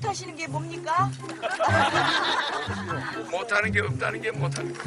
못하시는 게 뭡니까? 못하는 게 없다는 게 못하는 게.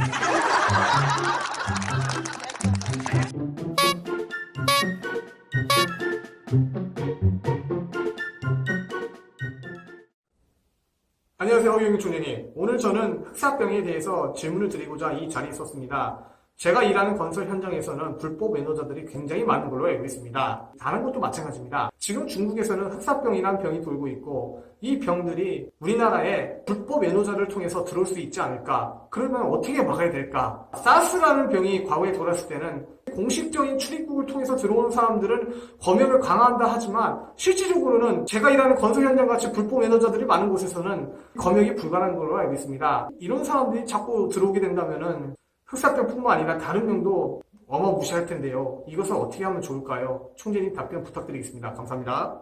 안녕하세요, 허경영 총장님. 오늘 저는 흑사병에 대해서 질문을 드리고자 이 자리에 있었습니다. 제가 일하는 건설 현장에서는 불법 매너자들이 굉장히 많은 걸로 알고 있습니다. 다른 것도 마찬가지입니다. 지금 중국에서는 흑사병이라는 병이 돌고 있고 이 병들이 우리나라에 불법 매너자를 통해서 들어올 수 있지 않을까? 그러면 어떻게 막아야 될까? 사스라는 병이 과거에 돌았을 때는 공식적인 출입국을 통해서 들어오는 사람들은 검역을 강화한다 하지만 실질적으로는 제가 일하는 건설 현장 같이 불법 매너자들이 많은 곳에서는 검역이 불가능한 걸로 알고 있습니다. 이런 사람들이 자꾸 들어오게 된다면은 흑사병뿐만 아니라 다른 병도 어마무시할 텐데요. 이것을 어떻게 하면 좋을까요? 총재님 답변 부탁드리겠습니다. 감사합니다.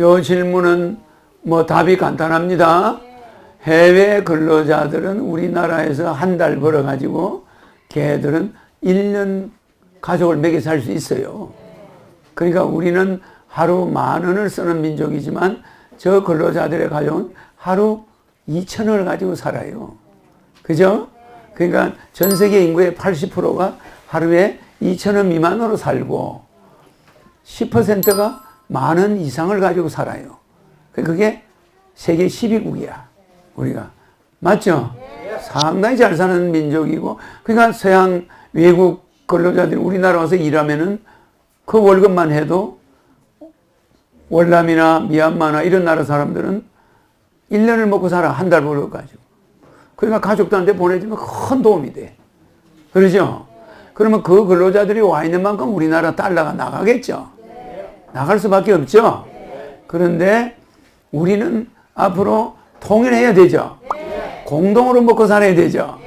요 질문은 뭐 답이 간단합니다. 해외 근로자들은 우리나라에서 한 달 벌어가지고 걔들은 1년 가족을 먹여 살 수 있어요. 그러니까 우리는 하루 만 원을 쓰는 민족이지만 저 근로자들의 가족은 하루 2천 원을 가지고 살아요. 그죠? 그러니까 전 세계 인구의 80%가 하루에 2천 원 미만으로 살고 10%가 만원 이상을 가지고 살아요. 그게 세계 12국이야. 우리가. 맞죠? 상당히 잘 사는 민족이고, 그러니까 서양 외국 근로자들이 우리나라 와서 일하면은 그 월급만 해도 월남이나 미얀마나 이런 나라 사람들은 1년을 먹고 살아. 한 달 벌어가지고. 그러니까 가족들한테 보내주면 큰 도움이 돼. 그러죠? 그러면 그 근로자들이 와 있는 만큼 우리나라 달러가 나가겠죠? 나갈 수밖에 없죠? 그런데 우리는 앞으로 통일해야 되죠? 공동으로 먹고 살아야 되죠?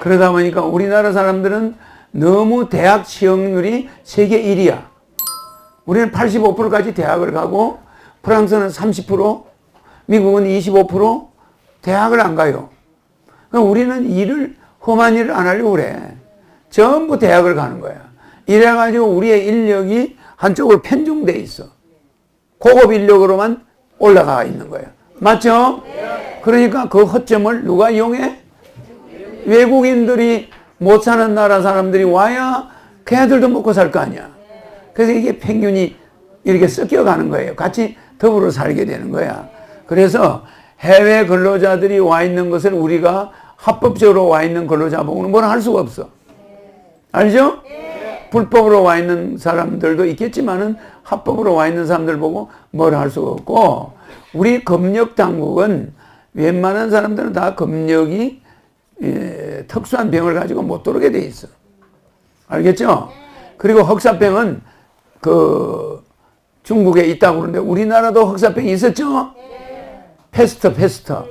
그러다 보니까 우리나라 사람들은 너무 대학 취업률이 세계 1위야. 우리는 85%까지 대학을 가고 프랑스는 30%, 미국은 25% 대학을 안 가요. 그럼 우리는 일을 험한 일을 안 하려고 그래. 전부 대학을 가는 거야. 이래가지고 우리의 인력이 한쪽으로 편중돼 있어. 고급 인력으로만 올라가 있는 거야. 맞죠? 그러니까 그 허점을 누가 이용해? 외국인들이 못 사는 나라 사람들이 와야 걔들도 먹고 살 거 아니야. 그래서 이게 평균이 이렇게 섞여가는 거예요. 같이 더불어 살게 되는 거야. 그래서 해외 근로자들이 와 있는 것을 우리가 합법적으로 와 있는 근로자 보고는 뭘 할 수가 없어. 알죠? 불법으로 와 있는 사람들도 있겠지만은 합법으로 와 있는 사람들 보고 뭘 할 수가 없고 우리 검역 당국은 웬만한 사람들은 다 검역이 예, 특수한 병을 가지고 못 들어오게 돼 있어. 알겠죠? 그리고 흑사병은 그 중국에 있다고 그러는데 우리나라도 흑사병이 있었죠? 페스터, 페스터.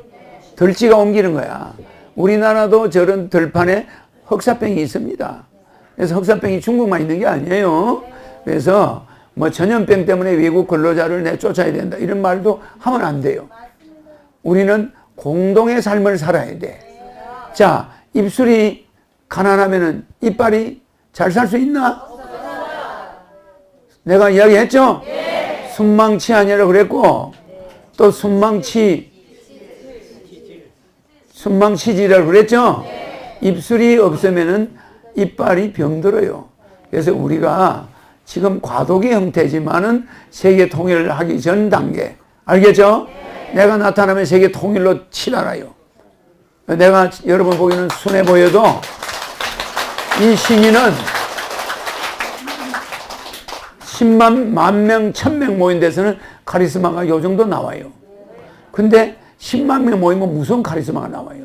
들쥐가 옮기는 거야. 우리나라도 저런 들판에 흑사병이 있습니다. 그래서 흑사병이 중국만 있는 게 아니에요. 그래서 뭐 전염병 때문에 외국 근로자를 내쫓아야 된다. 이런 말도 하면 안 돼요. 우리는 공동의 삶을 살아야 돼. 자, 입술이 가난하면은 이빨이 잘 살 수 있나? 내가 이야기했죠? 순망치 아니라 그랬고, 또 순망치, 순망치질이라고 그랬죠? 입술이 없으면은 이빨이 병들어요. 그래서 우리가 지금 과도기 형태지만은 세계 통일을 하기 전 단계. 알겠죠? 내가 나타나면 세계 통일로 치달아요. 내가 여러분 보기에는 순해 보여도 이 시민은 10만, 만 명, 천 명 모인 데서는 카리스마가 요 정도 나와요. 근데 10만 명 모이면 무슨 카리스마가 나와요.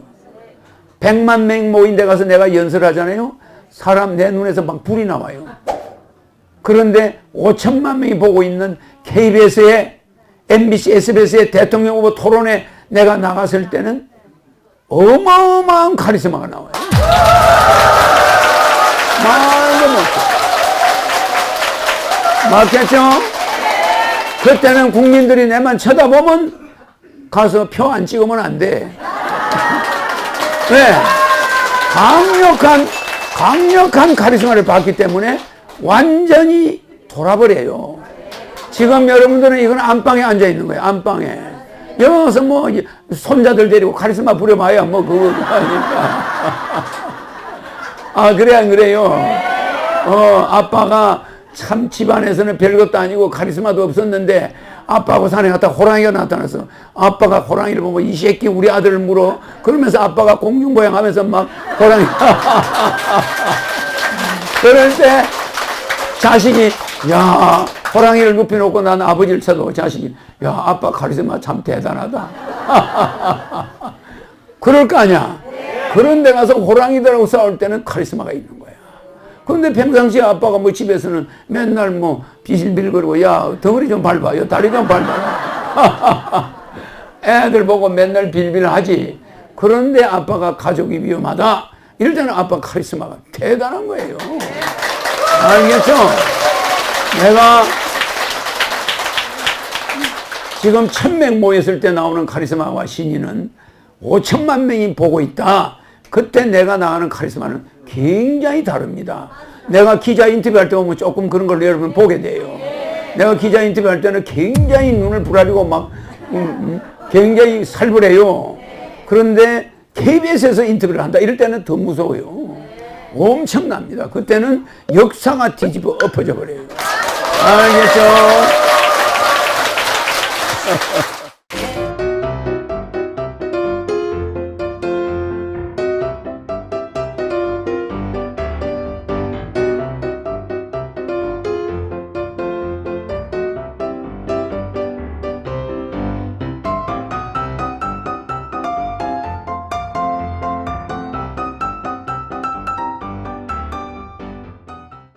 100만 명 모인 데 가서 내가 연설을 하잖아요. 사람 내 눈에서 막 불이 나와요. 그런데 5천만 명이 보고 있는 KBS의 MBC, SBS의 대통령 후보 토론에 내가 나갔을 때는 어마어마한 카리스마가 나와요. 말도 못해. 맞겠죠? 그때는 국민들이 내만 쳐다보면 가서 표 안 찍으면 안 돼. 왜? 강력한, 강력한 카리스마를 받기 때문에 완전히 돌아버려요. 지금 여러분들은 이건 안방에 앉아 있는 거예요. 안방에. 여기 가서 뭐 손자들 데리고 카리스마 부려봐야 뭐 그거 아니까. 아 그래 안 그래요? 어 아빠가 참 집안에서는 별것도 아니고 카리스마도 없었는데 아빠하고 산에 갔다 호랑이가 나타나서 아빠가 호랑이를 보고 이 새끼 우리 아들을 물어. 그러면서 아빠가 공중보양 하면서 막 호랑이. 그럴 때 자식이 야 호랑이를 눕혀놓고 난 아버지를 쳐도 자식이 야 아빠 카리스마 참 대단하다. 그럴 거 아니야. 그런 데 가서 호랑이들하고 싸울 때는 카리스마가 있는 거야 근데 평상시에 아빠가 뭐 집에서는 맨날 뭐 비실비실거리고 야 덩어리 좀 밟아 야 다리 좀 밟아. 애들 보고 맨날 빌빌하지. 그런데 아빠가 가족이 위험하다. 이럴 때는 아빠 카리스마가 대단한 거예요. 알겠죠? 내가 지금 천명 모였을 때 나오는 카리스마와 신인은 5천만 명이 보고 있다. 그때 내가 나가는 카리스마는 굉장히 다릅니다. 내가 기자 인터뷰할 때 보면 조금 그런 걸 여러분 보게 돼요. 내가 기자 인터뷰할 때는 굉장히 눈을 부라리고 막 음, 음, 굉장히 살벌해요. 그런데 KBS에서 인터뷰를 한다. 이럴 때는 더 무서워요. 엄청납니다. 그때는 역사가 뒤집어 엎어져 버려요. 알겠죠?